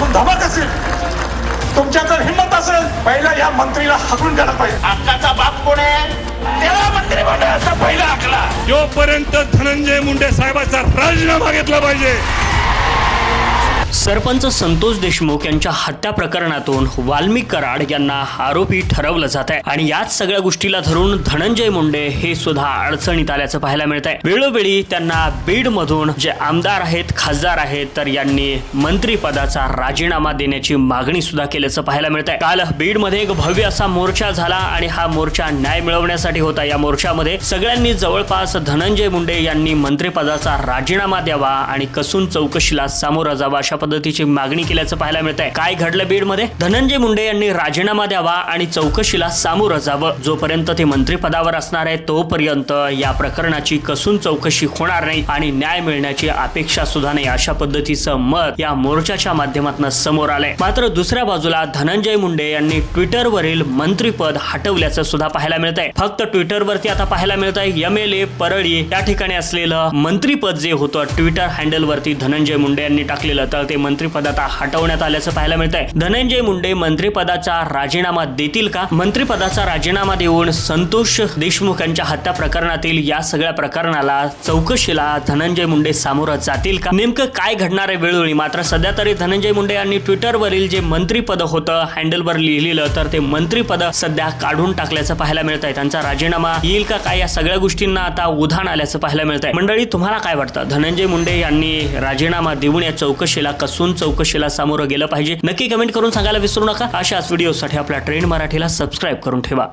पण धमक असेल. तुमच्या जर हिंमत असेल पहिला या मंत्रीला हाकून द्यायला पाहिजे. हक्काचा बाप कोण आहे? त्याला मंत्री मंडळाचा पहिला आखला जोपर्यंत धनंजय मुंडे साहेबाचा राजीनामा घेतला पाहिजे सरपंच संतोष देशमुख यांच्या हत्या प्रकरणातून वाल्मिक कराड यांना आरोपी ठरवलं जात आहे आणि याच सगळ्या गोष्टीला धरून धनंजय मुंडे हे सुद्धा अडचणीत आल्याचं पाहायला मिळत आहे वेळोवेळी त्यांना बीड मधून जे आमदार आहेत खासदार आहेत तर यांनी मंत्रीपदाचा राजीनामा देण्याची मागणी सुद्धा केल्याचं पाहायला मिळत आहे काल बीडमध्ये एक भव्य असा मोर्चा झाला आणि हा मोर्चा न्याय मिळवण्यासाठी होता. या मोर्चामध्ये सगळ्यांनी जवळपास धनंजय मुंडे यांनी मंत्रिपदाचा राजीनामा द्यावा आणि कसून चौकशीला सामोरा जावा अशा पद्धतीची मागणी केल्याचं पाहायला मिळत आहे काय घडलं बीडमध्ये? धनंजय मुंडे यांनी राजीनामा द्यावा आणि चौकशीला सामोरं जावं. जोपर्यंत ते मंत्रिपदावर असणार आहे तोपर्यंत या प्रकरणाची कसून चौकशी होणार नाही आणि न्याय मिळण्याची अपेक्षा सुद्धा नाही अशा पद्धतीचं मत या मोर्चाच्या माध्यमातून समोर आलंय. मात्र दुसऱ्या बाजूला धनंजय मुंडे यांनी ट्विटरवरील मंत्रीपद हटवल्याचं सुद्धा पाहायला मिळत आहे फक्त ट्विटरवरती आता पाहायला मिळत आहे एम एल ए परळी या ठिकाणी असलेलं मंत्रीपद जे होतं ट्विटर हँडलवरती धनंजय मुंडे यांनी टाकलेलं तर ते मंत्रिपदात हटवण्यात आल्याचं पाहायला मिळत आहे धनंजय मुंडे मंत्रिपदाचा राजीनामा देतील का? मंत्रिपदाचा राजीनामा देऊन संतोष देशमुख यांच्या हत्या प्रकरणातील या सगळ्या प्रकरणाला चौकशीला धनंजय मुंडे सामोरं जातील का? नेमकं काय घडणार आहे वेळोवेळी? मात्र सध्या तरी धनंजय मुंडे यांनी ट्विटरवरील जे मंत्रिपद होतं हँडलवर लिहिलेलं तर ते मंत्रिपद सध्या काढून टाकल्याचं पाहायला मिळत आहे त्यांचा राजीनामा येईल का काय या सगळ्या गोष्टींना आता उधाण आल्याचं पाहायला मिळत आहे मंडळी तुम्हाला काय वाटतं? धनंजय मुंडे यांनी राजीनामा देऊन या चौकशीला कसून चौकशीला सामोरं गेलं पाहिजे. नक्की कमेंट करून सांगायला विसरू नका. अशाच व्हिडिओसाठी आपल्या ट्रेंड मराठीला सबस्क्राईब करून ठेवा.